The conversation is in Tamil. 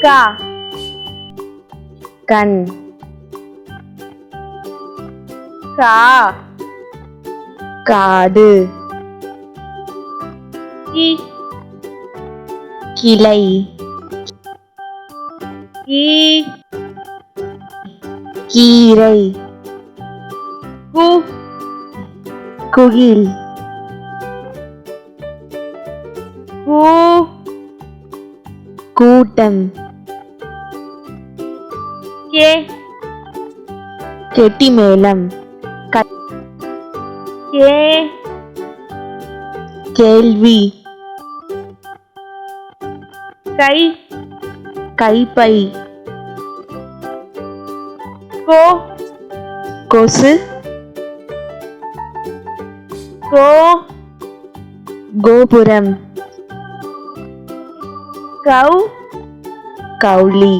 கா. கண். கா. காடு கி. கிளை. கீ. கீரை. கு. குகில். கு. கூட்டம். கே. கெட்டிமேளம். க- கே. கேள்வி. கை. கைப்பை. கோ. கொசு. கோ. கோபுரம். கௌ கவுளி